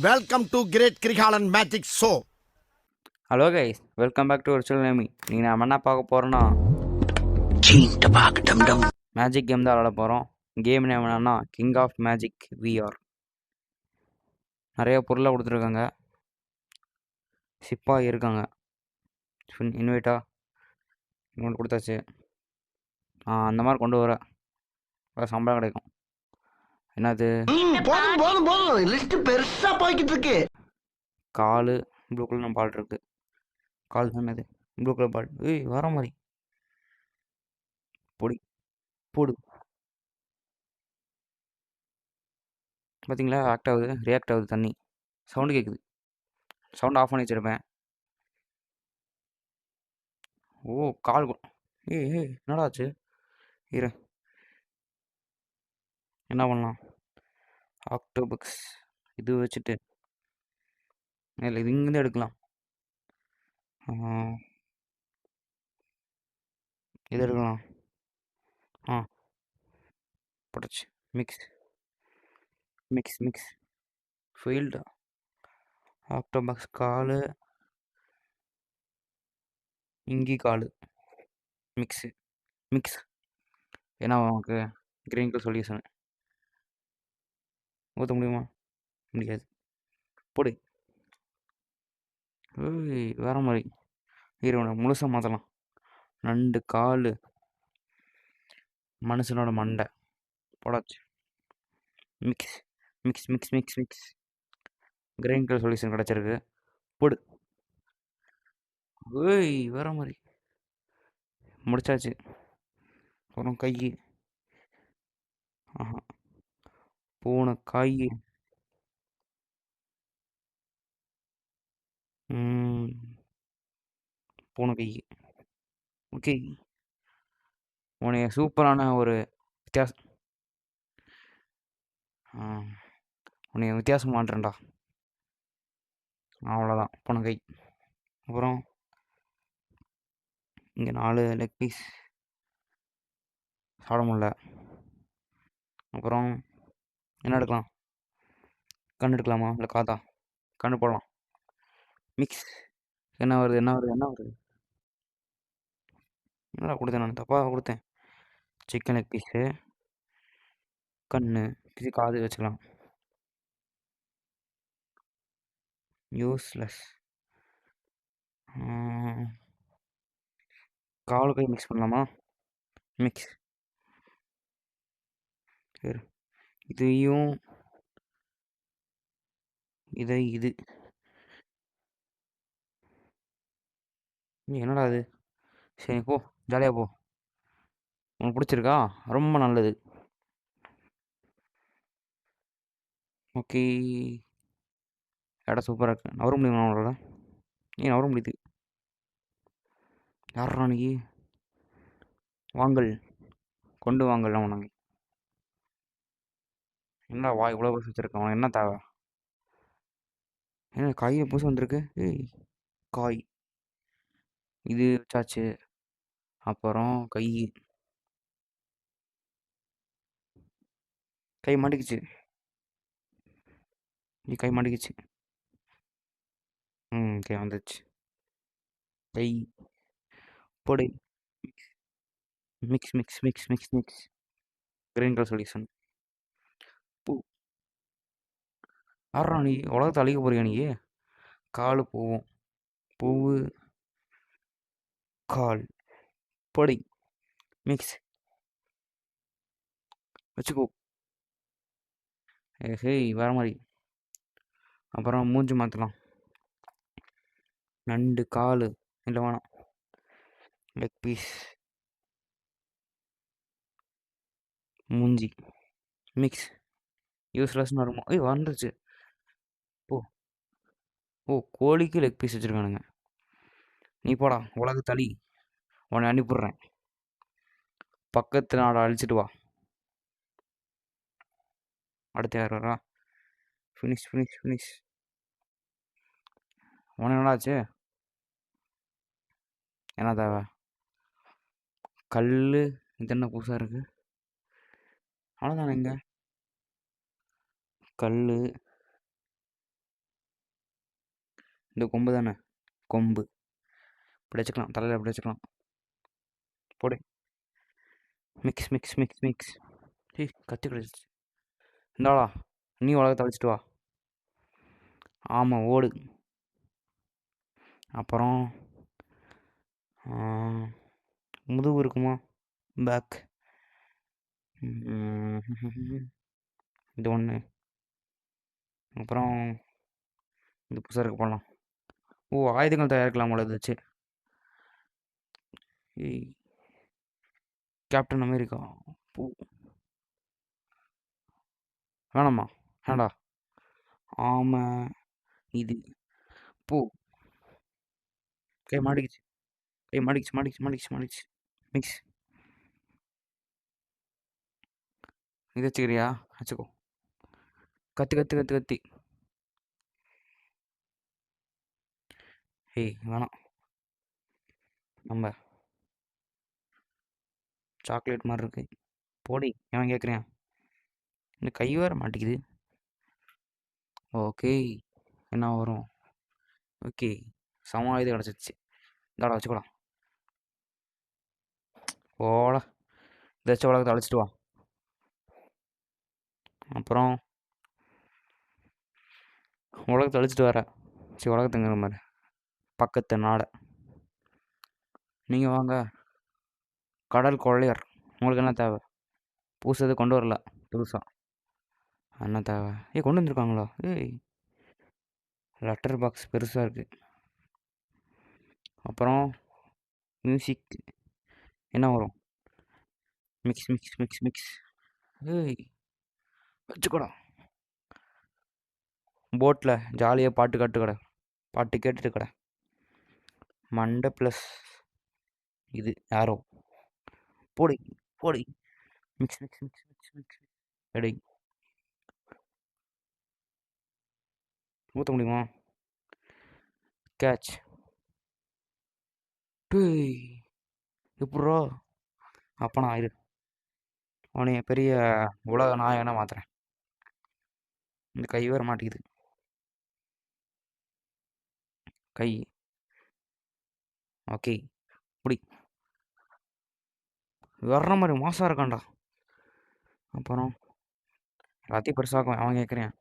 Welcome to great Kirikalan magic show hello guys welcome back to ஒரு நேமி நீங்கள் நம்ம என்ன பார்க்க போகிறோன்னா மேஜிக் கேம் தான் விளாட போகிறோம் கேம் நேம் என்னன்னா கிங் ஆஃப் மேஜிக் விஆர் நிறைய பொருளை கொடுத்துருக்காங்க. சிப்பாக இருக்காங்க. இன்வைட்டா இன்வைட் கொடுத்தாச்சு. ஆ அந்த மாதிரி கொண்டு வர. சம்பளம் கிடைக்கும். என்னது? போதும் போதும் போதும். லிஸ்ட் பெருசா போய்கிட்டு இருக்கு கால் ப்ளூ கலர் பால் இருக்கு. கால் தானே ப்ளூ கலர் பால். ஏய் வர மாதிரி. பொடி போடு. பார்த்தீங்களா ஆக்ட் ஆகுது ரியாக்ட் ஆகுது தண்ணி. சவுண்டு கேட்குது சவுண்ட் ஆஃப் பண்ணி வச்சிருப்பேன். ஓ கால் ஏய் ஏய் என்னடா ஆச்சு? இரு. என்ன பண்ணலாம்? ஆக்டோபக்ஸ் இது வச்சுட்டு இல்லை இது இங்கேருந்து எடுக்கலாம். இது எடுக்கலாம். ஆ. போட்டுச்சு. Mix mix mix field octopus காலு. இங்கி காலு. மிக்ஸு மிக்ஸ் ஏன்னா உனக்கு கிரீன் கலர் சொல்யூஷன் ஊற்ற முடியுமா? முடியாது. போடு. ஏய் வேற மாதிரி. இரு முழுசாக மாற்றலாம் நண்டு கால். மனுஷனோட மண்டை. போடாச்சு. Mix mix mix mix mix green colour solution கிடச்சிருக்கு. போடு. ஏய் வேற மாதிரி. முடிச்சாச்சு. அப்புறம் கை. ஆஹா. பூனை காய் ம், பூனை கை ஓகே. உன்னைய சூப்பரான ஒரு வித்தியாச ஆ, உன்னைய வித்தியாசம் மாட்டுறேன்டா அவ்வளோதான். பூனை கை அப்புறம் இங்கே நாலு லெக் பீஸ் சாப்பிட முடியல. அப்புறம் என்ன எடுக்கலாம்? கண் எடுக்கலாமா? இல்லை காதா? கண் போடலாம். மிக்ஸ் என்ன வருது? என்ன வருது? என்ன வருது? என்னடா கொடுத்தேன் நான்? தப்பாக கொடுத்தேன். சிக்கன் லெக் பீஸு கண்ணு. இது காது வச்சுக்கலாம். யூஸ்லெஸ் கால் கை மிக்ஸ் பண்ணலாமா? மிக்ஸ் சரி. இதையும் இதை இது என்னடா இது? சரி போ. ஜாலியாக போ. உனக்கு பிடிச்சிருக்கா? ரொம்ப நல்லது. ஓகே. இடம் சூப்பராக இருக்கு? நவர முடியுமா அவங்களோட ஏன் நவர முடியுது. யார் அன்னைக்கு வாங்கல். கொண்டு வாங்கல் நாங்கள் என்ன வாய் இவ்வளோ பூசு வச்சுருக்கேன் அவனுக்கு என்ன தேவை? என்ன காய் புதுசு வந்திருக்கு? ஏய் காய். இது வச்சாச்சு. அப்புறம் கை. கை மாட்டிக்கிச்சு. நீ கை மாட்டிக்கிச்சு. ம் கை வந்துச்சு கை. பொடி. Mix mix mix mix mix green colour solution பூ ஆறா நீ? உலகத்தை அழிக்க போறியா நீ? கால் பூவும். பூவு. கால். பொடி. மிக்ஸ். வச்சுக்கோ. ஏ ஹேய் வர மாதிரி. அப்புறம் மூஞ்சி மாற்றலாம் நண்டு கால். இல்லை வேணாம். லெக் பீஸ் மூஞ்சி. மிக்ஸ் யூஸ்லெஸ்னு வருமா? ஏய் வந்துருச்சு. ஓ கோழிக்கு லெக் பீஸ் வச்சுருக்கானுங்க. நீ போடா உலக தளி. உன்னை அனுப்பிடுறேன். பக்கத்து நாடை அழிச்சிட்டு வா. அடுத்து யார் வரா? ஃபினிஷ் ஃபினிஷ் ஃபினிஷ் உனக்கு என்னடாச்சு என்ன தேவை? கல் இது என்ன புதுசாக இருக்குது அவ்வளோதானே இங்கே. கல் இந்த கொம்பு தானே? கொம்பு. இப்படி வச்சுக்கலாம். தலையில் இப்படி வச்சுக்கலாம். போடு. மிக்ஸ் மிக்ஸ் மிக்ஸ் மிக்ஸ் ஏய் கத்தி கிடச்சிச்சு இந்தாடா நீ உலகத்தை அழிச்சிட்டு வா. ஆமாம் ஓடு. அப்புறம் முதுகு இருக்குமா? பேக் இது ஒன்று அப்புறம் இது புதுசாக இருக்க போடலாம். ஓ! ஆயுதங்கள் தயாரிக்கலாம் போல ஏய் கேப்டன் அமெரிக்கா பூ. வேணாமா? வேண்டா ஆமை. இது. பூ. கை மாட்டிக்கிச்சு. கை மாட்டிக்கிச்சு மாட்டிக்கிச்சு மாட்டிக்கிச்சு மாட்டிக்கிச்சு. மிக்ஸ் இது வச்சுக்கிறியா? வச்சுக்கோ. கத்தி கத்தி கத்தி கத்தி. ஏய் வேணாம். நம்ம சாக்லேட் மாதிரி இருக்கு. போடி ஏன் கேட்குறேன் இந்த கை வேற மாட்டேங்குது ஓகே என்ன வரும்? ஓகே சம இது கிடச்சிச்சு இந்தாடா வச்சுக்கலாம் போடா. இதை வச்சு உலகத்தை அழைச்சிட்டு வா. அப்புறம் உலகத்தை அழிச்சிட்டு வர. சரி உலகத்துங்கிற மாதிரி பக்கத்து நாடை நீங்கள் வாங்க. கடல் கொள்ளையர். உங்களுக்கு என்ன தேவை? புதுசு கொண்டு வரல. புதுசாக என்ன தேவை? ஏய் கொண்டு வந்திருக்காங்களா? ஏய். லெட்டர் பாக்ஸ் பெருசாக இருக்குது அப்புறம் மியூசிக். என்ன வரும்? Mix mix mix mix. ஏய். வச்சுக்கோடா. போட்டில் ஜாலியாக பாட்டு காட்டு கடை பாட்டு கேட்டுட்டு கடை. மண்டை ப்ளஸ் இது யாரோ போடி போடி. Mix mix mix mix mix எடை. ஊற்ற முடியுமா? கேட்ச் டேய் எப்பட்றா? அப்போ நான் இரு. அவனைய பெரிய உலக நாயகனை மாத்துறேன். இந்த கை வேற மாட்டேங்குது கை. ஓகே. இப்படி. வர்ற மாதிரி மாசா இருக்கான்டா. அப்புறம் எல்லாத்தையும் பெருசாக்கும் அவன் கேட்குறேன்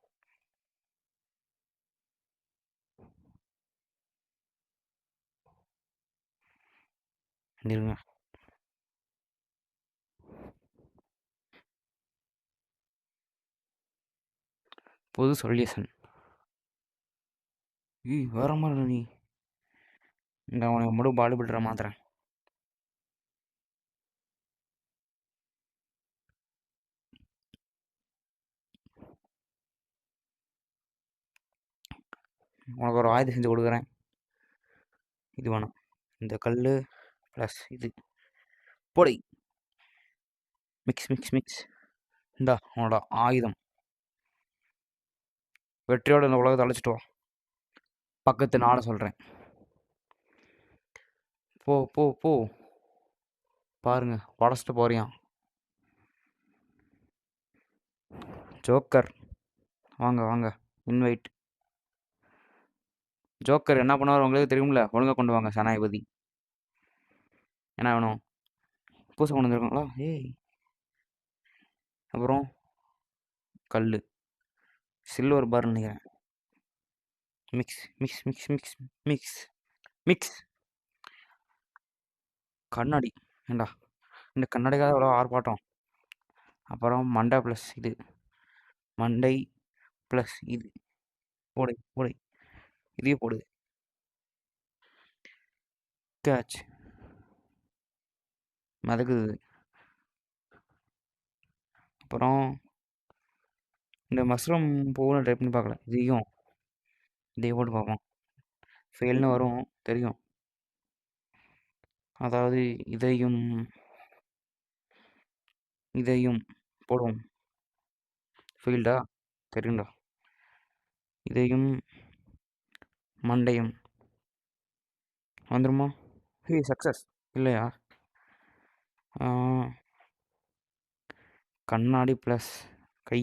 இருங்க. புது சொல்யூஷன். ஈ வேற மாதிரி நீ. இந்த உனக்கு மட்டும் பாடி பில்டரை மாத்துறேன் உனக்கு ஒரு ஆயுதம் செஞ்சு கொடுக்குறேன். இது வேணாம். இந்த கல் ப்ளஸ் இது. பொடி. மிக்ஸ் மிக்ஸ் மிக்ஸ் இந்தா உன்னோட ஆயுதம். வெற்றியோட இந்த உலகத்தை அழைச்சிட்டு வா. பக்கத்து நாட சொல்கிறேன் போ போ போ. பாருங்க உடச்சிட்டு போறியான் ஜோக்கர். வாங்க வாங்க. இன்வைட். ஜோக்கர் என்ன பண்ணுவார் உங்களுக்கு தெரியும்ல? ஒழுங்காக கொண்டு வாங்க சனாதிபதி. என்ன வேணும்? பூசை கொண்டு வந்துருக்காங்களா? ஏய். அப்புறம் கல் சில்வர் பார் நினைக்கிறேன். Mix mix mix mix mix mix கண்ணாடி. ஏண்டா இந்த கண்ணாடிக்காக எவ்வளோ ஆர்ப்பாட்டம். அப்புறம் மண்டை ப்ளஸ் இது. மண்டை ப்ளஸ் இது. போடு போடு இதையும் போடு. கேட்ச். மிதக்குது. அப்புறம் இந்த மஷ்ரூம் பூவில் ட்ரை பண்ணி பார்க்கல. இதையும். இதையும் போட்டு பார்ப்போம். ஃபெயில்னு வரும். தெரியும். அதாவது இதையும் இதையும் போடுவோம். ஃபீல்டா தெரியும்டா. இதையும் மண்டையும். வந்துருமா? ஹே சக்ஸஸ் இல்லையா? கண்ணாடி ப்ளஸ் கை.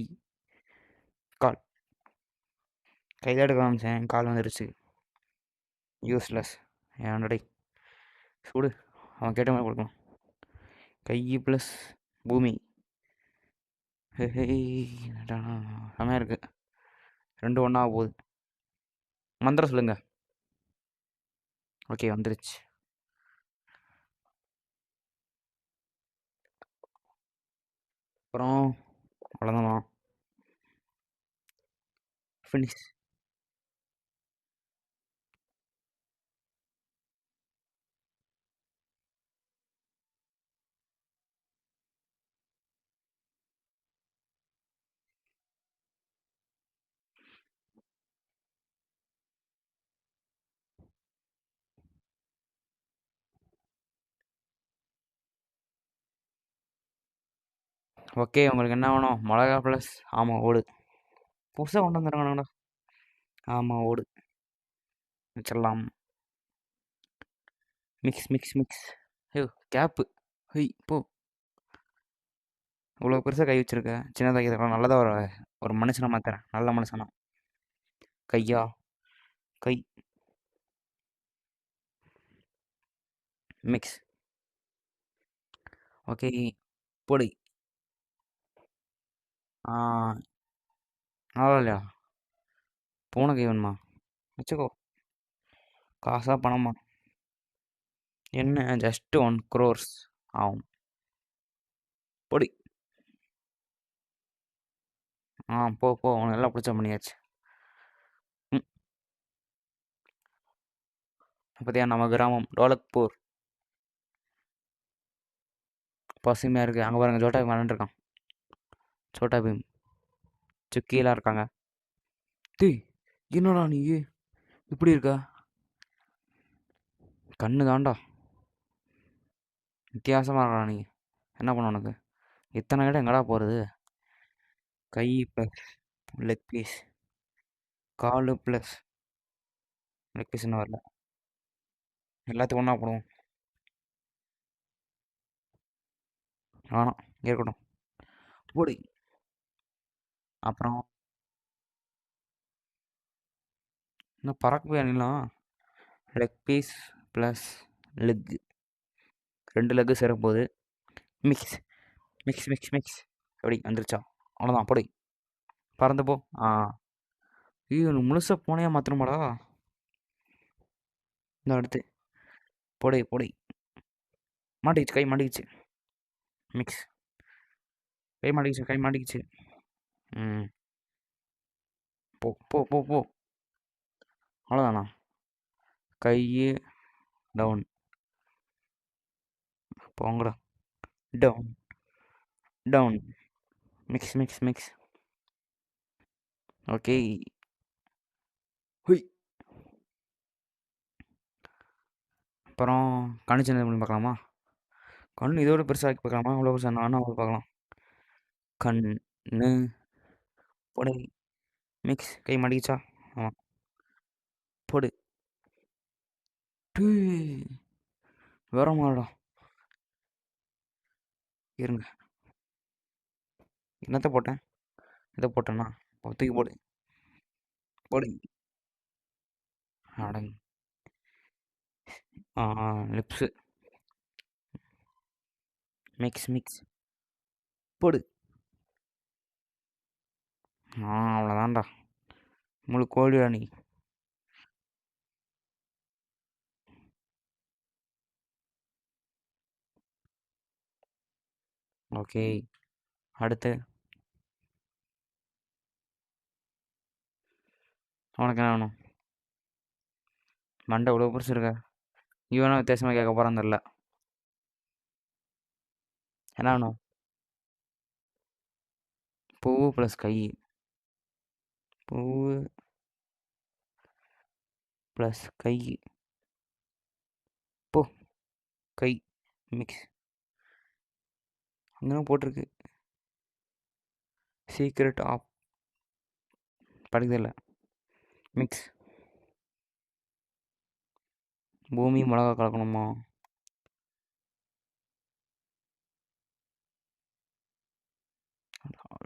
கால். கை தான் எடுக்க ஆரம்பிச்சேன். கால் வந்துருச்சு. யூஸ்லெஸ் ஏன்டா சுடு. அவன் கேட்ட மாதிரி கொடுக்கலாம் கை ப்ளஸ் பூமி. செமையாக இருக்குது ரெண்டு ஒன்றாக போகுது. மந்திரம் சொல்லுங்க. ஓகே வந்துருச்சு. அப்புறம் அவ்வளோதானா ஃபினிஷ் ஓகே உங்களுக்கு என்ன வேணும்? மிளகா ப்ளஸ் ஆமாம் ஓடு. புதுசாக கொண்டு வந்துருக்கானுங்கடா. ஆமாம் ஓடு. வச்சிடலாம். மிக்ஸ் மிக்ஸ் மிக்ஸ் ஐயோ கேப்பு ஹெய் போ. இவ்வளோ பெருசாக கை வச்சுருக்க. சின்னதாக இதெல்லாம் நல்லதாக ஒரு ஒரு மனுஷனை மாற்றுறேன் நல்ல மனுஷனா. கையா? கை. மிக்ஸ் ஓகே பொடி. ஆ இல்லையா பூனை கை வேணுமா வச்சுக்கோ. காசா பணமா? என்ன? ஜஸ்ட் ஒன் க்ரோர்ஸ் ஆகும் பொடி. ஆ போ போ. உனக்கு எல்லாம் பிடிச்ச பண்ணியாச்சு. ம். பார்த்தியா நம்ம கிராமம். டோலக்பூர். பசுமையாக இருக்குது அங்கே பாருங்க ஜோட்டாக்கு விளாண்டுருக்கான் சோட்டா பீம். சுக்கிலாம் இருக்காங்க. டேய் என்னடா நீ? இப்படி இருக்க? கண்ணு தாண்டா வித்தியாசமாக இருக்கா நீ. என்ன பண்ண உனக்கு? இத்தனை இடம் எங்கடா போகிறது கை ப்ளஸ் லெக் பீஸ் காலு ப்ளஸ் லெக் பீஸ் இன்னும் வரல. எல்லாத்துக்கும் ஒன்றா போடுவோம். வேணாம் இருக்கட்டும். போடி. அப்புறம் இன்னும் பறக்கவே அணிலாம் லெக் பீஸ் ப்ளஸ் லெக் ரெண்டு லெக்கு சேர போகுது மிக்ஸ் மிக்ஸ் மிக்ஸ் மிக்ஸ் அப்படி வந்துருச்சா? அவ்வளோதான் அப்படி பறந்து போ. ஆ. ஐயோ முழுசாக போனையா மாற்றணுமாடா இந்த அடுத்து பொடை போடி. மாட்டிக்கிச்சு கை மாட்டிக்கிச்சு. மிக்ஸ் கை மாட்டிக்கிச்சு கை மாட்டிக்கிச்சு. ம். போ போ போ போ. அவ்வளோதாண்ணா கை டவுன். போங்கடா. Down. Down. Mix mix mix. Okay. ஹுய். அப்புறம் கண்ணு சின்ன பண்ணி பார்க்கலாமா? கண் இதோட பெருசாக பார்க்கலாமா? அவ்வளோ பெருசாக நானும் அவ்வளோ பார்க்கலாம். கண்ணு. போடு. மிக்ஸ் கை மடிச்சா ஆமாம் போடு. டேய் வேற மாடம் இருங்க. என்னத்த போட்டேன் இதை போட்டேன்னா? தூக்கி போடு. போடு. அடங் லிப்ஸு. மிக்ஸ் மிக்ஸ் போடு. ஆ அவ்வளோதான்டா. முழு கோழிடா நீ. ஓகே. அடுத்து. உனக்கு என்ன வேணும்? மண்டை இவ்வளோ பெருசு இவனும் வித்தியாசமாக கேட்க போகிறான் தெரில என்ன வேணும்? பூ ப்ளஸ் கை. பூவு ப்ளஸ் கை. போ. கை. மிக்ஸ் அங்கே போட்டிருக்கு. சீக்ரெட் ஆஃப் படிக்கிறதில்ல மிக்ஸ் பூமி மிளகா கலக்கணுமா?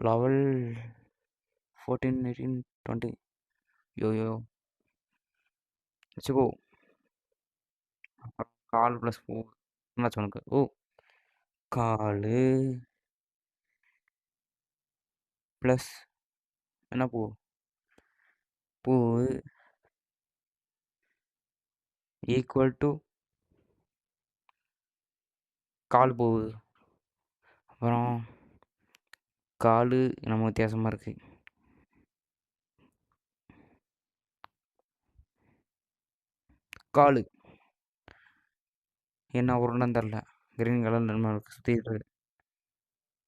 லெவல் ஃபோர்டீன் எயிட்டீன் டுவெண்ட்டி யோ யோ வச்சுக்கோ. கால் ப்ளஸ் பூ என்னாச்சு உனக்கு? ஓ. கால் ப்ளஸ் என்ன பூ? பூ. ஈக்குவல் டு கால் பூ. அப்புறம் காலு நம்ம வித்தியாசமாக இருக்குது காலு. என்ன உருண்டம் தெரில கிரீன் கலர் நம்ம சுற்றிட்டு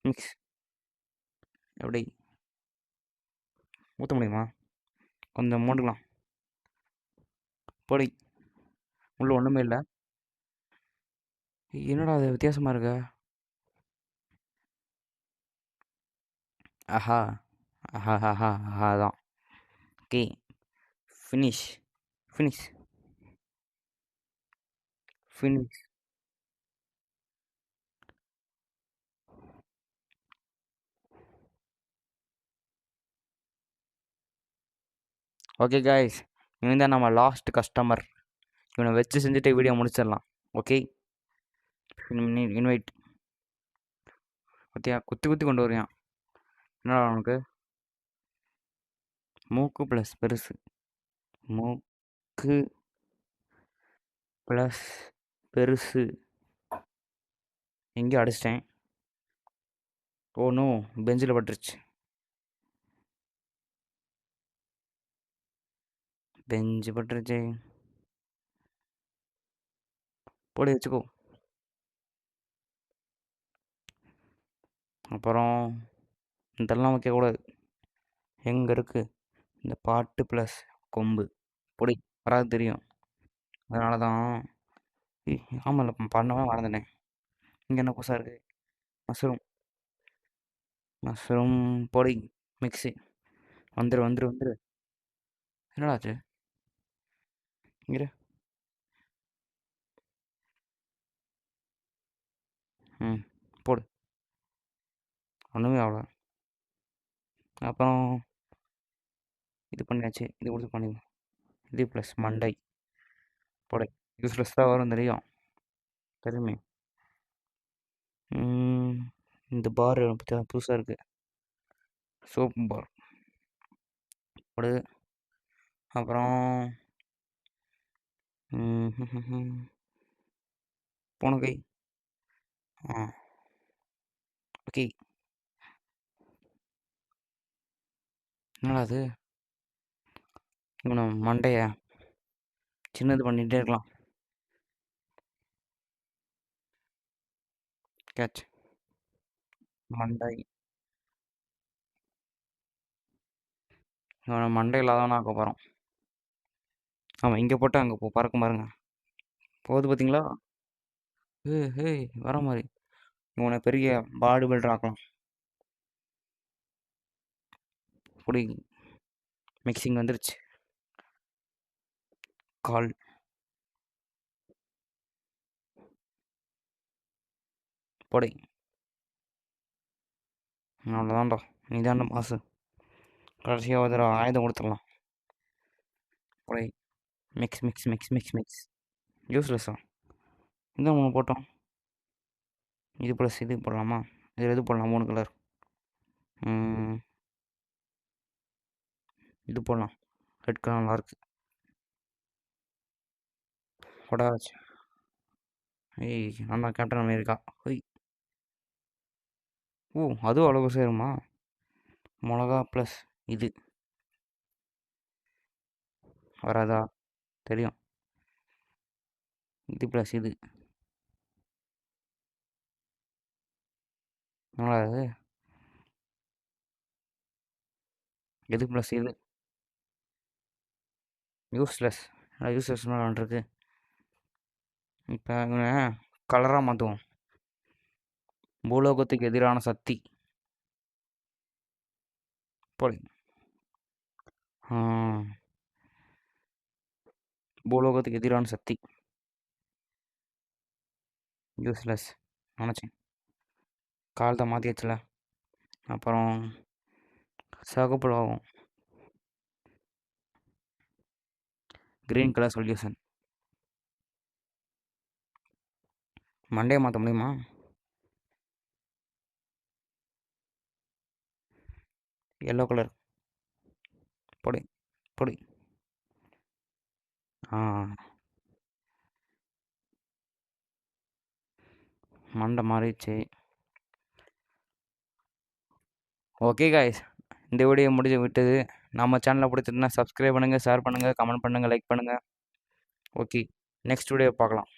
மிக்ஸ் எப்படி? ஊற்ற முடியுமா? கொஞ்சம் மூண்டுக்கலாம் பொடி. உள்ள ஒன்றுமே இல்லை. என்னடா அது வித்தியாசமாக இருக்க? ஆஹா. ஆஹா ஆஹா ஆஹா தான் okay finish finish finish okay guys இவன் தான் நம்ம லாஸ்ட் கஸ்டமர் இவனை வச்சு செஞ்சுட்டு வீடியோ முடிச்சிடலாம். ஓகே இன்வைட் பத்தியா குத்தி குத்தி கொண்டு வரையான் என்னடா உனக்கு? மூக்கு ப்ளஸ் பெருசு. மூக்கு ப்ளஸ் பெருசு. எங்கேயோ அடிச்சிட்டேன். ஓ நோ பெஞ்சில் பட்டுருச்சு. பெஞ்சு பட்டுருச்சு. போடி வச்சுக்கோ அப்புறம் இதெல்லாம் வைக்கக்கூடாது. எங்கே இருக்குது இந்த பாட்டு ப்ளஸ் கொம்பு. பொடி வராது தெரியும். அதனால தான் ஆமாம் பண்ணவே மறந்துட்டேன். இங்கே என்ன புதுசாக இருக்குது மஷ்ரூம். மஷ்ரூம் பொடி மிக்ஸி. வந்துரு வந்துரு வந்துரு. என்னடா ஆச்சு? இரு. ம் போடு. ஒன்றுமே அவ்வளோ அப்புறம் இது பண்ணியாச்சு. இது கொடுத்து பண்ணிடலாம். இது ப்ளஸ் மண்டை. போடை. யூஸ்லெஸ் தான் வரும் தெரியும். தெரியுமே இந்த பார் பற்றி புதுசாக இருக்குது சோப் பார். போடு. அப்புறம் போன கை ஆ. ஓகே என்னடா அது இவனை மண்டையை? சின்னது பண்ணிகிட்டே இருக்கலாம். கேட்ச் மண்டை. இவனை மண்டை இல்லாதவனா ஆக்க போகிறோம் ஆமாம் இங்கே போட்டு அங்கே போ பறக்கும் பாருங்க. போகுது பார்த்தீங்களா ஹே ஹே வர மாதிரி. இவனை பெரிய பாடி பில்டர் ஆக்கலாம். அப்படி மிக்சிங் வந்துருச்சு. கால். கொடை. அவ்வளோதான்டா நீ தாண்டா மாசு கடைசியாக ஒரு தடவை ஆயுதம் கொடுத்துடலாம். கொடை. Mix mix mix mix mix யூஸ்லெஸ்ஸா இந்த மூணு போட்டோம். இது ப்ளஸ் இது போடலாமா? இதில் எது போடலாம்? மூணு கலர் இது போடலாம். ரெட் கலர் நல்லாயிருக்கு கொடாச்சு ஏய் நல்லா கேப்டன் அமெரிக்கா ஹொய். ஓ! அதுவும் அவ்வளோ சேருமா மிளகா ப்ளஸ் இது. வராதா? தெரியும். இது ப்ளஸ் இது. என்னடா இது? ப்ளஸ் இது? யூஸ்லெஸ் யூஸ்லெஸ் இருக்கு இப்போ கலராக மாற்றுவோம் பூலோகத்துக்கு எதிரான சக்தி. போய் பூலோகத்துக்கு எதிரான சக்தி. யூஸ்லெஸ். நினச்சேன். காலத்தை மாற்றியாச்சுல அப்புறம் சகப்புலோகம் கிரீன் கலர் சொல்யூஷன். மண்டே மாற்ற முடியுமா? எல்லோ கலர் பொடி பொடி ஆ மண்டை மாறிடுச்சு. ஓகே காய்ஸ் இந்த வீடியோ முடிஞ்சு விட்டது. நம்ம சேனலை பிடிச்சிருந்தா சப்ஸ்கிரைப் பண்ணுங்கள் ஷேர் பண்ணுங்கள் கமெண்ட் பண்ணுங்கள் லைக் பண்ணுங்கள் ஓகே நெக்ஸ்ட் வீடியோ பார்க்கலாம்.